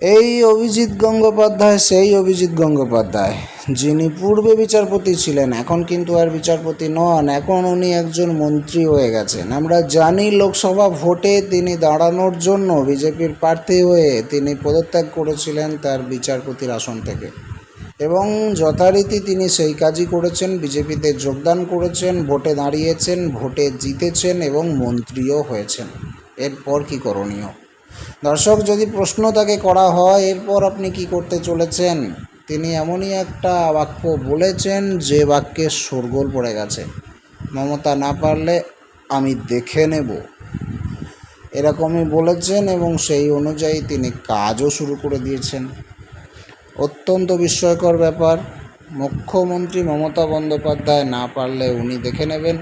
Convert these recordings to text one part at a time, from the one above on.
এই অভিজিৎ গঙ্গোপাধ্যায়, সেই অভিজিৎ গঙ্গোপাধ্যায়, যিনি পূর্বে বিচারপতি ছিলেন, এখন কিন্তু আর বিচারপতি নন, এখন উনি একজন মন্ত্রী হয়ে গেছেন। আমরা জানি লোকসভা ভোটে তিনি দাঁড়ানোর জন্য বিজেপির প্রার্থী হয়ে তিনি পদত্যাগ করেছিলেন তার বিচারপতির আসন থেকে। এবং যথারীতি তিনি সেই কাজই করেছেন, বিজেপিতে যোগদান করেছেন, ভোটে দাঁড়িয়েছেন, ভোটে জিতেছেন এবং মন্ত্রীও হয়েছেন। এরপর কি করণীয়? দর্শক, যদি প্রশ্ন তাকে করা হয়, এরপর আপনি কি করতে চলেছেন? তিনি এমনই একটা বাক্য বলেছেন যে বাক্যে শোরগোল পড়ে গেছে। মমতা না পারলে আমি দেখে নেব। এরকমই বলেছেন এবং সেই অনুযায়ী তিনি কাজও শুরু করে দিয়েছেন। অত্যন্ত বিস্ময়কর ব্যাপার। মুখ্যমন্ত্রী মমতা বন্দ্যোপাধ্যায় না পারলে উনি দেখে নেবেন।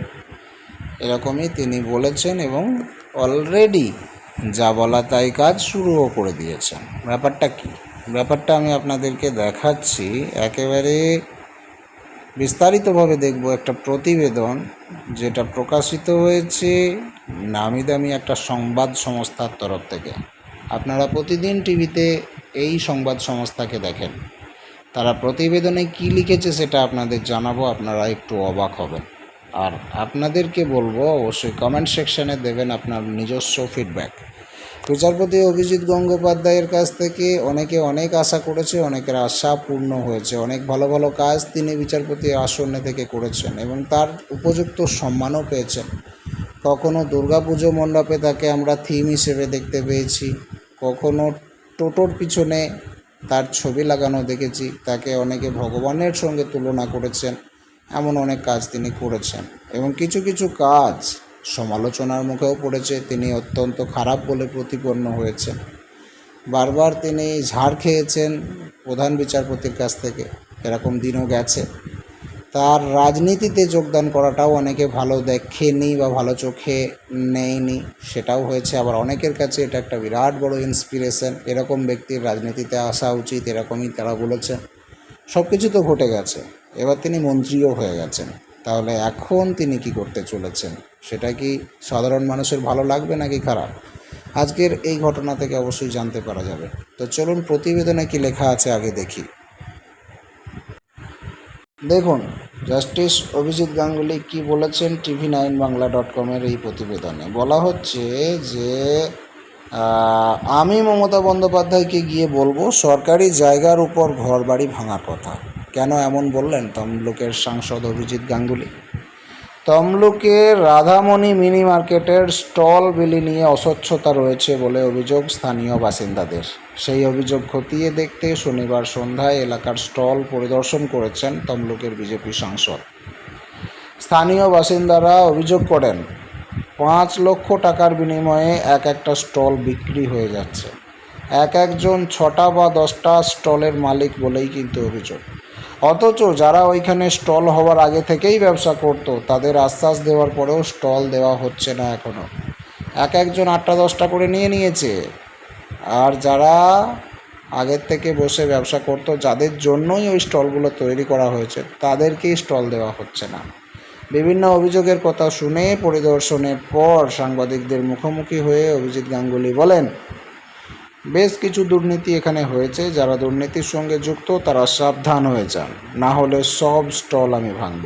এরকমই তিনি বলেছেন এবং অলরেডি যা বলা তাই কাজ শুরুও করে দিয়েছেন। ব্যাপারটা কি? ব্যাপারটা আমি আপনাদেরকে দেখাচ্ছি। একেবারে বিস্তারিতভাবে দেখব একটা প্রতিবেদন যেটা প্রকাশিত হয়েছে নামি দামি একটা সংবাদ সংস্থার তরফ থেকে। আপনারা প্রতিদিন টিভিতে এই সংবাদ সংস্থাকে দেখেন। তারা প্রতিবেদনে কি লিখেছে সেটা আপনাদের জানাব, আপনারা একটু অবাক হবেন। আর আপনাদেরকে বলব, অবশ্যই কমেন্ট সেকশানে দেবেন আপনার নিজস্ব ফিডব্যাক বিচারপতি অভিজিৎ গঙ্গোপাধ্যায়ের কাছ থেকে অনেকে অনেক আশা করেছে, অনেকের আশা পূর্ণ হয়েছে। অনেক ভালো ভালো কাজ তিনি বিচারপতি আসনে থেকে করেছেন এবং তার উপযুক্ত সম্মানও পেয়েছেন। কখনো দুর্গাপুজো মণ্ডপে তাকে আমরা থিম হিসেবে দেখতে পেয়েছি, কখনো টোটোর পিছনে তার ছবি লাগানো দেখেছি, তাকে অনেকে ভগবানের সঙ্গে তুলনা করেছেন, এমন অনেক কাজ তিনি করেছেন এবং কিছু কিছু কাজ সমালোচনার মুখেও পড়েছে, তিনি অত্যন্ত খারাপ বলে প্রতিপন্ন হয়েছেন। বারবার তিনি ঝাড় খেয়েছেন প্রধান বিচারপতির কাছ থেকে, এরকম দিনও গেছে। তার রাজনীতিতে যোগদান করাটাও অনেকে ভালো দেখেনি বা ভালো চোখে নেয়নি, সেটাও হয়েছে। আবার অনেকের কাছে এটা একটা বিরাট বড় ইন্সপিরেশন এরকম ব্যক্তির রাজনীতিতে আসা উচিত, এরকমই তারা বলেছেন সব কিছু তো ঘটে গেছে। এবার তিনি মন্ত্রীও হয়ে গেছেন। তাহলে এখন তিনি কি করতে চলেছেন? সেটা কি সাধারণ মানুষের ভালো লাগবে নাকি খারাপ? আজকের এই ঘটনা থেকে অবশ্যই জানতে পারা যাবে। তো চলুন প্রতিবেদনে কি লেখা আছে আগে দেখি। দেখুন, জাস্টিস অভিজিৎ গাঙ্গুলি কি বলেছেন টিভি নাইন বাংলা ডট কমের এই প্রতিবেদনে? বলা হচ্ছে যে আমি মমতা বন্দ্যোপাধ্যায়কে গিয়ে বলব, সরকারি জায়গার উপর ঘরবাড়ি ভাঙার কথা। কেন এমন বললেন? তমলুকের সাংসদ অভিজিৎ গাঙ্গুলি। তমলুকের রাধামণি মিনি মার্কেটের স্টল বিলি নিয়ে অস্বচ্ছতা রয়েছে বলে অভিযোগ স্থানীয় বাসিন্দাদের। সেই অভিযোগ খতিয়ে দেখতে শনিবার সন্ধ্যায় এলাকার স্টল পরিদর্শন করেছেন তমলুকের বিজেপি সাংসদ। স্থানীয় বাসিন্দারা অভিযোগ করেন, পাঁচ লক্ষ টাকার বিনিময়ে এক একটা স্টল বিক্রি হয়ে যাচ্ছে। এক একজন ছটা বা দশটা স্টলের মালিক বলেই কিন্তু অভিযোগ। অথচ যারা ওইখানে স্টল হওয়ার আগে থেকেই ব্যবসা করতো, তাদের আশ্বাস দেওয়ার পরেও স্টল দেওয়া হচ্ছে না এখনও এক একজন আটটা দশটা করে নিয়ে নিয়েছে। আর যারা আগের থেকে বসে ব্যবসা করতো, যাদের জন্যই ওই স্টলগুলো তৈরি করা হয়েছে, তাদেরকেই স্টল দেওয়া হচ্ছে না। বিভিন্ন অভিযোগের কথা শুনে পরিদর্শনের পর সাংবাদিকদের মুখোমুখি হয়ে অভিজিৎ গাঙ্গুলি বলেন বেশ কিছু দুর্নীতি এখানে হয়েছে, যারা দুর্নীতির সঙ্গে যুক্ত, তারা সাবধান হয়ে যান। না হলে সব স্টল আমি ভাঙব।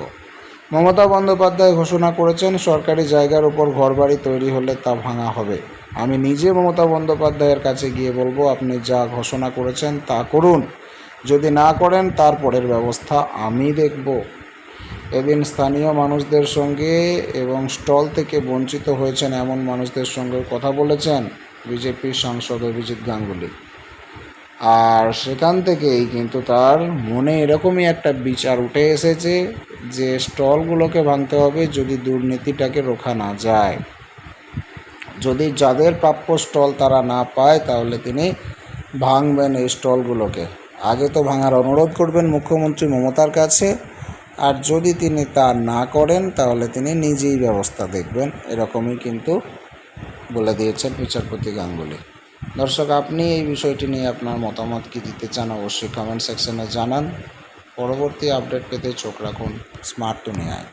মমতা বন্দ্যোপাধ্যায় ঘোষণা করেছেন, সরকারি জায়গার উপর ঘরবাড়ি তৈরি হলে তা ভাঙা হবে। আমি নিজে মমতা বন্দ্যোপাধ্যায়ের কাছে গিয়ে বলব, আপনি যা ঘোষণা করেছেন তা করুন। যদি না করেন তারপরের ব্যবস্থা আমি দেখব। এদিন স্থানীয় মানুষদের সঙ্গে এবং স্টল থেকে বঞ্চিত হয়েছেন এমন মানুষদের সঙ্গে কথা বলেছেন। বিজেপির সাংসদ অভিজিৎ গাঙ্গুলি। আর সেখান থেকেই কিন্তু তার মনে এরকমই একটা বিচার উঠে এসেছে যে স্টলগুলোকে ভাঙতে হবে যদি দুর্নীতিটাকে রোখা না যায়। যদি যাদের প্রাপ্য স্টল তারা না পায়, তাহলে তিনি ভাঙবেন এই স্টলগুলোকে। আগে তো ভাঙার অনুরোধ করবেন মুখ্যমন্ত্রী মমতার কাছে। আর যদি তিনি তা না করেন, তাহলে তিনি নিজেই ব্যবস্থা দেখবেন। এরকমই কিন্তু বলে দিয়েছেন বিচারপতি গাঙ্গুলি। দর্শক, আপনি এই বিষয়টি নিয়ে আপনার মতামত কি দিতে চান অবশ্যই কমেন্ট সেকশনে জানান। পরবর্তী আপডেট পেতে চোখ রাখুন স্মার্ট দুনিয়ায়